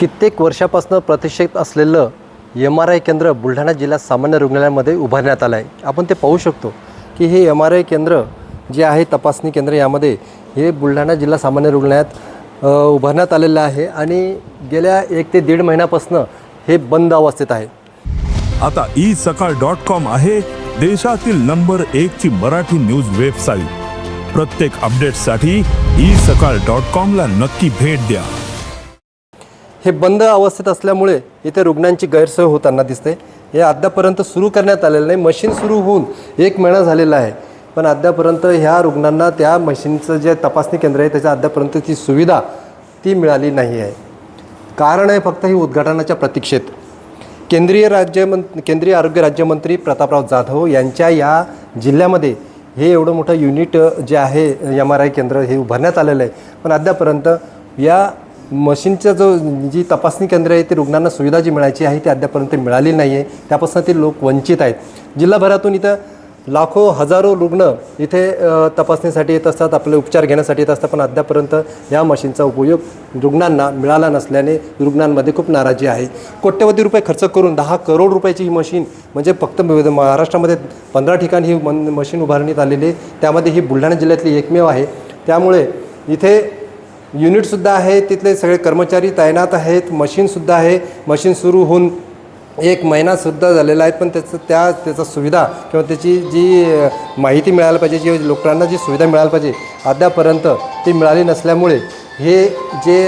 कित्येक वर्षापासून प्रतिष्ठित असलेलं एम आर आय केंद्र बुलढाणा जिल्हा सामान्य रुग्णालयामध्ये उभारण्यात आलं आहे आपण ते पाहू शकतो की हे एम आर आय केंद्र जे आहे तपासणी केंद्र यामध्ये हे बुलढाणा जिल्हा सामान्य रुग्णालयात उभारण्यात आलेलं आहे आणि गेल्या एक ते दीड महिन्यापासून हे बंद अवस्थेत आहे. आता ई सकाळ डॉट कॉम आहे देशातील नंबर एक ची मराठी न्यूज वेबसाईट. प्रत्येक अपडेटसाठी ई सकाळ डॉट कॉम ला नक्की भेट द्या. हे बंद अवस्थेत असल्यामुळे इथे रुग्णांची गैरसोय होताना दिसते. हे अद्यापर्यंत सुरू करण्यात आलेलं नाही. मशीन सुरू होऊन एक महिना झालेला आहे. पण अद्यापर्यंत ह्या रुग्णांना त्या मशीनचं जे तपासणी केंद्र आहे त्याच्या अद्यापर्यंत ती सुविधा ती मिळाली नाही आहे. कारण आहे फक्त ही उद्घाटनाच्या प्रतीक्षेत. केंद्रीय राज्यमं केंद्रीय आरोग्य राज्यमंत्री प्रतापराव जाधव यांच्या या जिल्ह्यामध्ये हे एवढं मोठं युनिट जे आहे एम आर आय केंद्र हे उभारण्यात आलेलं आहे. पण अद्यापर्यंत या मशीनचा जो जी तपासणी केंद्र आहे ती रुग्णांना सुविधा जी मिळायची आहे ती अद्यापर्यंत मिळाली नाही आहे त्यापासून ते लोक वंचित आहेत. जिल्हाभरातून इथं लाखो हजारो रुग्ण इथे तपासणीसाठी येत असतात आपले उपचार घेण्यासाठी येत असतात पण अद्यापर्यंत या मशीनचा उपयोग रुग्णांना मिळाला नसल्याने रुग्णांमध्ये खूप नाराजी आहे. कोट्यवधी रुपये खर्च करून दहा करोड रुपयाची ही मशीन म्हणजे फक्त महाराष्ट्रामध्ये पंधरा ठिकाणी ही मन मशीन उभारण्यात आलेली आहे. त्यामध्ये ही बुलढाणा जिल्ह्यातली एकमेव आहे. त्यामुळे इथे युनिटसुद्धा आहे तिथले सगळे कर्मचारी तैनात आहेत मशीनसुद्धा आहे. मशीन सुरू होऊन एक महिनासुद्धा झालेला आहे पण त्याचं त्या त्याचा सुविधा किंवा त्याची जी माहिती मिळायला पाहिजे जी लोकांना जी सुविधा मिळायला पाहिजे अद्यापर्यंत ती मिळाली नसल्यामुळे हे जे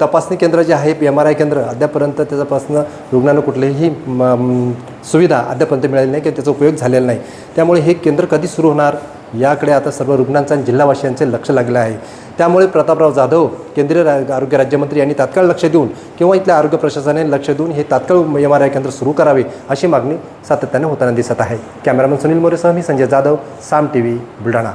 तपासणी केंद्र जे आहे एम आर आय केंद्र अद्यापर्यंत त्याच्यापासून रुग्णांना कुठलीही म- सुविधा अद्यापर्यंत मिळाली नाही किंवा त्याचा उपयोग झालेला नाही. त्यामुळे हे केंद्र कधी सुरू होणार याकडे आता सर्व रुग्णांचं आणि जिल्हावासियांचे लक्ष लागलं आहे. त्यामुळे प्रतापराव जाधव केंद्रीय रा- आरोग्य राज्यमंत्री यांनी तात्काळ लक्ष देऊन किंवा इथल्या आरोग्य प्रशासनाने लक्ष देऊन हे तात्काळ एम आर आय केंद्र सुरू करावे अशी मागणी सातत्याने होताना दिसत आहे. कॅमेरामन सुनील मोरेसह मी संजय जाधव साम टी व्ही बुलढाणा.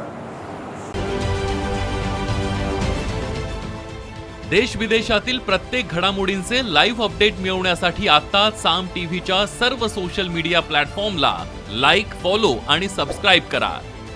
देश विदेशातील प्रत्येक घडामोडींचे लाईव्ह अपडेट मिळवण्यासाठी आता साम टीव्हीच्या सर्व सोशल मीडिया प्लॅटफॉर्मला लाईक फॉलो आणि सबस्क्राईब करा.